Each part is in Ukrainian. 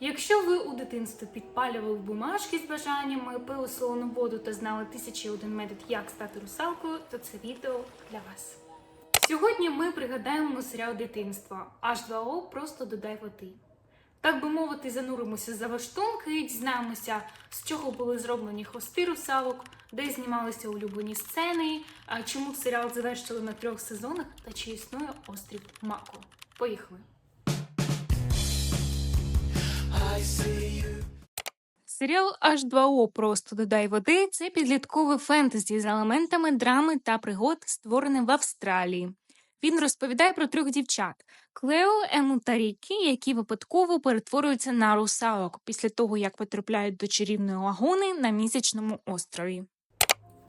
Якщо ви у дитинстві підпалювали бумажки з бажаннями, пили солону воду та знали тисячі один метод, як стати русалкою, то це відео для вас. Сьогодні ми пригадаємо серіал дитинства H2O просто додай води. Так би мовити, зануримося за ваштунки, і дізнаємося, з чого були зроблені хвости русалок, де знімалися улюблені сцени, чому серіал завершили на трьох сезонах та чи існує острів Мако. Поїхали! Серіал H2O просто додай води це підліткове фентезі з елементами драми та пригод, створене в Австралії. Він розповідає про трьох дівчат Клео, Ему та Рікі, які випадково перетворюються на русалок після того, як потрапляють до чарівної лагуни на місячному острові.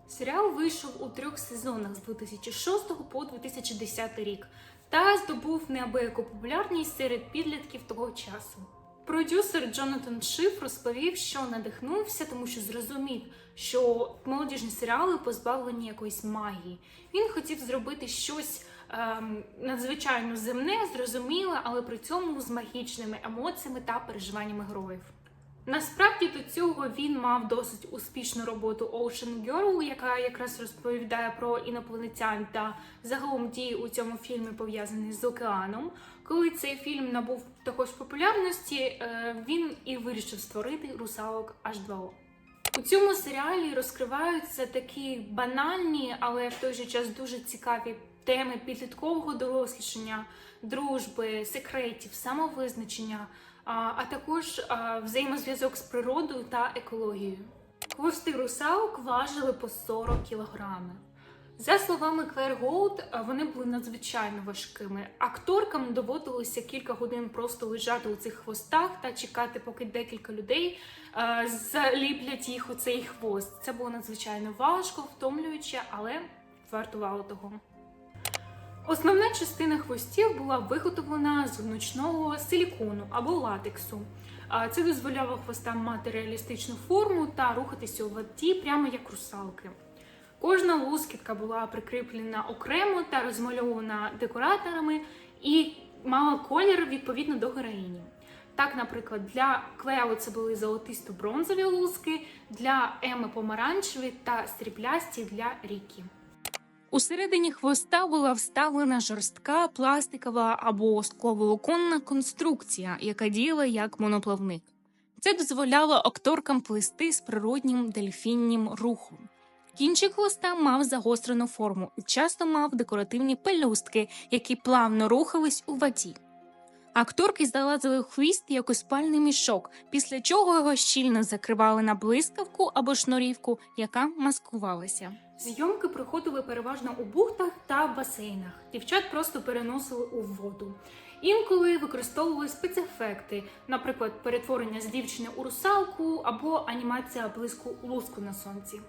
Серіал вийшов у трьох сезонах з 2006 по 2010 рік та здобув неабияку популярність серед підлітків того часу. Продюсер Джонатан Шиф розповів, що надихнувся, тому що зрозумів, що молодіжні серіали позбавлені якоїсь магії. Він хотів зробити щось ем, надзвичайно земне, зрозуміле, але при цьому з магічними емоціями та переживаннями героїв. Насправді до цього він мав досить успішну роботу Ocean Girl, яка якраз розповідає про інопланетян та загалом дії у цьому фільмі пов'язані з океаном. Коли цей фільм набув також популярності, е, він і вирішив створити русалок H2O. У цьому серіалі розкриваються такі банальні, але в той же час дуже цікаві теми підліткового дорослішання, дружби, секретів, самовизначення, а, також взаємозв'язок з природою та екологією. Хвости русалок важили по 40 кілограми. За словами Клер Голд, вони були надзвичайно важкими. Акторкам доводилося кілька годин просто лежати у цих хвостах та чекати, поки декілька людей заліплять їх у цей хвост. Це було надзвичайно важко, втомлююче, але вартувало того. Основна частина хвостів була виготовлена з гнучного силікону або латексу. Це дозволяло хвостам мати реалістичну форму та рухатися у воді прямо як русалки. Кожна лускітка була прикріплена окремо та розмальована декораторами і мала колір відповідно до героїні. Так, наприклад, для Клео це були золотисто-бронзові луски, для Еми помаранчеві та сріблясті для Рікі. Усередині хвоста була вставлена жорстка пластикова або скловолоконна конструкція, яка діяла як моноплавник. Це дозволяло акторкам плисти з природнім дельфіннім рухом. Кінчик хвоста мав загострену форму і часто мав декоративні пелюстки, які плавно рухались у воді. Акторки залазили в хвіст як у спальний мішок, після чого його щільно закривали на блискавку або шнурівку, яка маскувалася. Зйомки проходили переважно у бухтах та басейнах. Дівчат просто переносили у воду. Інколи використовували спецефекти, наприклад, перетворення з дівчини у русалку або анімація блиску луску на сонці.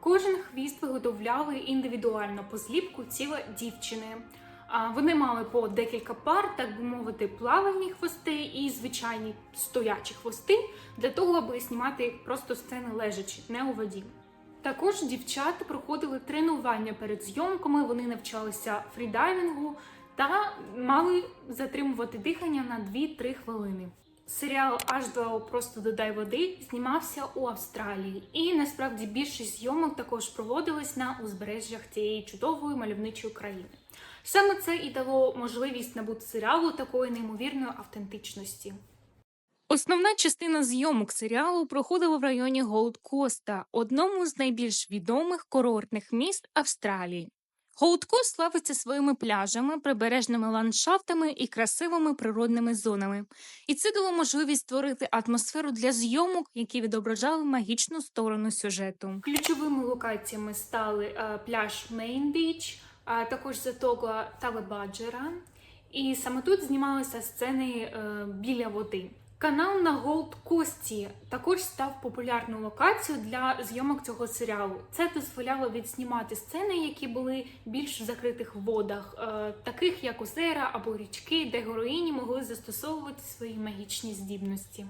Кожен хвіст виготовляли індивідуально по зліпку тіла дівчини. Вони мали по декілька пар, так би мовити, плавальні хвости і звичайні стоячі хвости для того, аби знімати просто сцени лежачі, не у воді. Також дівчата проходили тренування перед зйомками, вони навчалися фрідайвінгу та мали затримувати дихання на 2-3 хвилини. Серіал H2O просто додай води знімався у Австралії, і насправді більшість зйомок також проводились на узбережжях цієї чудової мальовничої країни. Саме це і дало можливість набути серіалу такої неймовірної автентичності. Основна частина зйомок серіалу проходила в районі Голд Коста, одному з найбільш відомих курортних міст Австралії. Голд Кост славиться своїми пляжами, прибережними ландшафтами і красивими природними зонами. І це дало можливість створити атмосферу для зйомок, які відображали магічну сторону сюжету. Ключовими локаціями стали е, пляж Мейн Біч, а також затока Талебаджера. І саме тут знімалися сцени е, біля води. Канал на Голд Кості також став популярною локацією для зйомок цього серіалу. Це дозволяло відснімати сцени, які були більш в закритих водах, е, таких як озера або річки, де героїні могли застосовувати свої магічні здібності.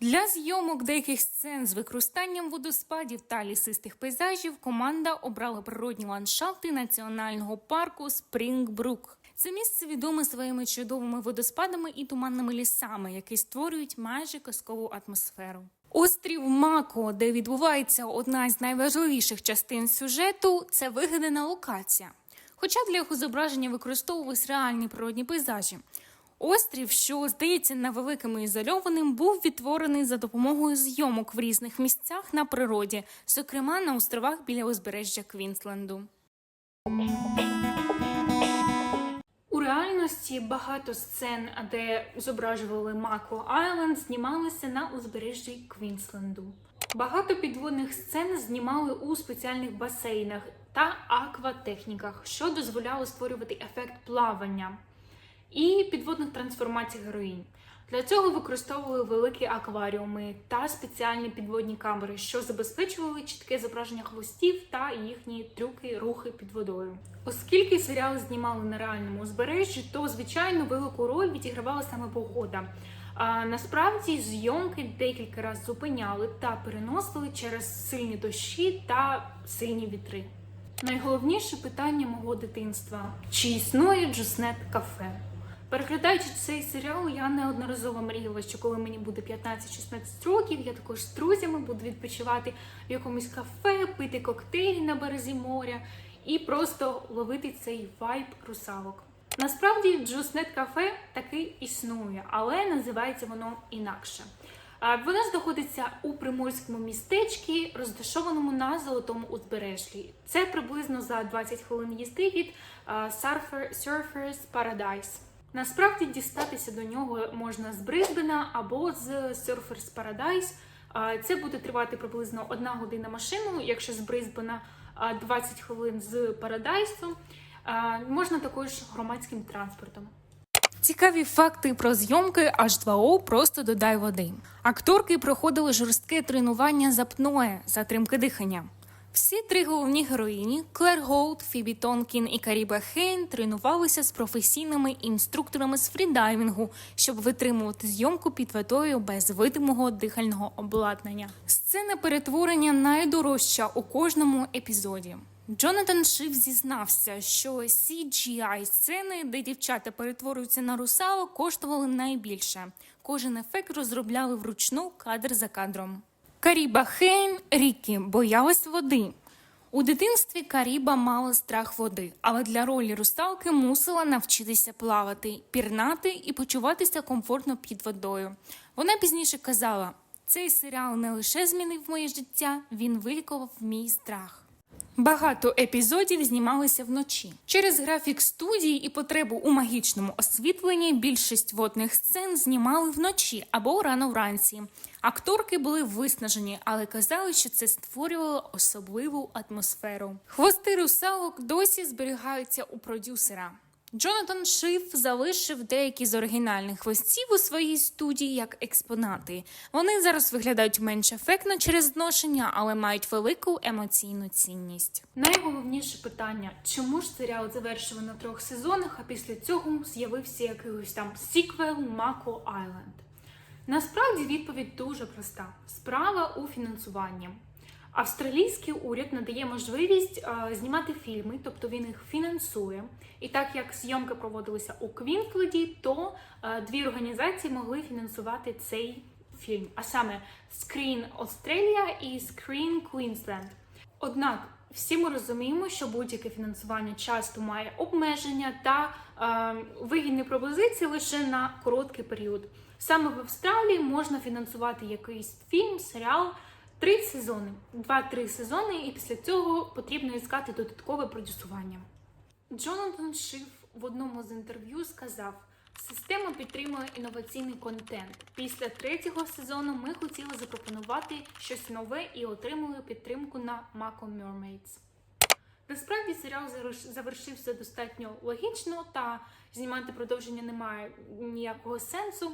Для зйомок деяких сцен з використанням водоспадів та лісистих пейзажів команда обрала природні ландшафти національного парку Спрінгбрук. Це місце відоме своїми чудовими водоспадами і туманними лісами, які створюють майже казкову атмосферу. Острів Мако, де відбувається одна з найважливіших частин сюжету, це вигадана локація. Хоча для його зображення використовувались реальні природні пейзажі. Острів, що здається невеликим і ізольованим, був відтворений за допомогою зйомок в різних місцях на природі, зокрема на островах біля узбережжя Квінсленду. У реальності багато сцен, де зображували Мако Айленд, знімалися на узбережжі Квінсленду. Багато підводних сцен знімали у спеціальних басейнах та акватехніках, що дозволяло створювати ефект плавання і підводних трансформацій героїнь. Для цього використовували великі акваріуми та спеціальні підводні камери, що забезпечували чітке зображення хвостів та їхні трюки, рухи під водою. Оскільки серіал знімали на реальному узбережжі, то звичайно велику роль відігравала саме погода. А насправді зйомки декілька разів зупиняли та переносили через сильні дощі та сильні вітри. Найголовніше питання мого дитинства: чи існує Джуснет кафе? Переглядаючи цей серіал, я неодноразово мріяла, що коли мені буде 15-16 років, я також з друзями буду відпочивати в якомусь кафе, пити коктейлі на березі моря і просто ловити цей вайб русалок. Насправді, Джуснет кафе таки існує, але називається воно інакше. А, Воно знаходиться у приморському містечку, розташованому на золотому узбережжі. Це приблизно за 20 хвилин їзди від Surfer, Surfers Paradise. Насправді дістатися до нього можна з Брисбена або з Surfers Paradise. Це буде тривати приблизно одна година машину, якщо з Брисбена а, 20 хвилин з Парадайсу. Можна також громадським транспортом. Цікаві факти про зйомки H2O просто додай води. Акторки проходили жорстке тренування з апноe, затримки дихання. Всі три головні героїні Клер Голд, Фібі Тонкін і Каріба Хейн тренувалися з професійними інструкторами з фрідайвінгу, щоб витримувати зйомку під водою без видимого дихального обладнання. Сцена перетворення найдорожча у кожному епізоді. Джонатан Шиф зізнався, що CGI сцени, де дівчата перетворюються на русалок, коштували найбільше. Кожен ефект розробляли вручну кадр за кадром. Каріба Хейн Рікі боялась води. У дитинстві Каріба мала страх води, але для ролі русалки мусила навчитися плавати, пірнати і почуватися комфортно під водою. Вона пізніше казала: цей серіал не лише змінив моє життя, він вилікував мій страх. Багато епізодів знімалися вночі. Через графік студії і потребу у магічному освітленні більшість водних сцен знімали вночі або рано вранці. Акторки були виснажені, але казали, що це створювало особливу атмосферу. Хвости русалок досі зберігаються у продюсера. Джонатан Шиф залишив деякі з оригінальних хвостів у своїй студії як експонати. Вони зараз виглядають менш ефектно через зношення, але мають велику емоційну цінність. Найголовніше питання: чому ж серіал завершили на трьох сезонах, а після цього з'явився якийсь там сіквел Мако Айленд? Насправді відповідь дуже проста: справа у фінансуванні. Австралійський уряд надає можливість е, знімати фільми, тобто він їх фінансує. І так як зйомки проводилися у Квінсленді, то е, дві організації могли фінансувати цей фільм, а саме Screen Australia і Screen Queensland. Однак всі ми розуміємо, що будь-яке фінансування часто має обмеження та е, вигідні пропозиції лише на короткий період. Саме в Австралії можна фінансувати якийсь фільм, серіал. Три сезони, два-три сезони, і після цього потрібно іскати додаткове продюсування. Джонатан Шиф в одному з інтерв'ю сказав: система підтримує інноваційний контент. Після третього сезону ми хотіли запропонувати щось нове і отримали підтримку на Mako Mermaids. Насправді серіал завершився достатньо логічно, та знімати продовження немає ніякого сенсу,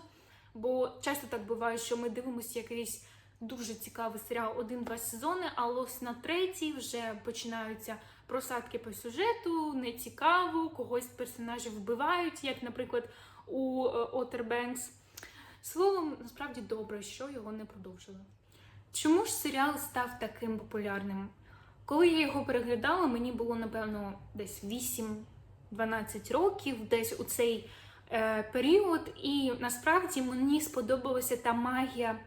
бо часто так буває, що ми дивимося якийсь дуже цікавий серіал один-два сезони, але ось на третій вже починаються просадки по сюжету, нецікаво, когось персонажів вбивають, як, наприклад, у е, Отер Бенкс. Словом, насправді добре, що його не продовжили. Чому ж серіал став таким популярним? Коли я його переглядала, мені було напевно десь 8 12 років, десь у цей е, період. І насправді мені сподобалася та магія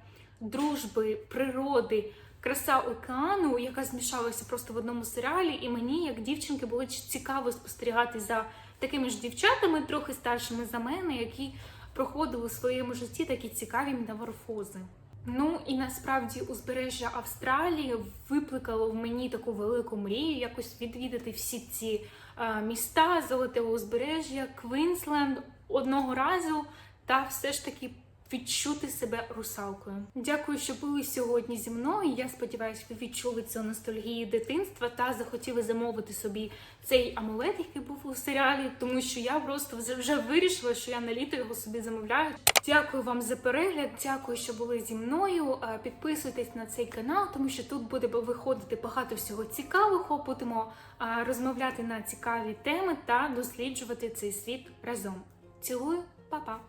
дружби, природи, краса океану, яка змішалася просто в одному серіалі. І мені, як дівчинки, було цікаво спостерігати за такими ж дівчатами, трохи старшими за мене, які проходили у своєму житті такі цікаві метаморфози. Ну і насправді узбережжя Австралії викликало в мені таку велику мрію якось відвідати всі ці е, міста Золотого узбережжя, Квінсленд одного разу та все ж таки відчути себе русалкою. Дякую, що були сьогодні зі мною. Я сподіваюся, ви відчули цю ностальгію дитинства та захотіли замовити собі цей амулет, який був у серіалі, тому що я просто вже- вже вирішила, що я на літо його собі замовляю. Дякую вам за перегляд, дякую, що були зі мною. Е, Підписуйтесь на цей канал, тому що тут буде виходити багато всього цікавого. Будемо е, розмовляти на цікаві теми та досліджувати цей світ разом. Цілую, па-па!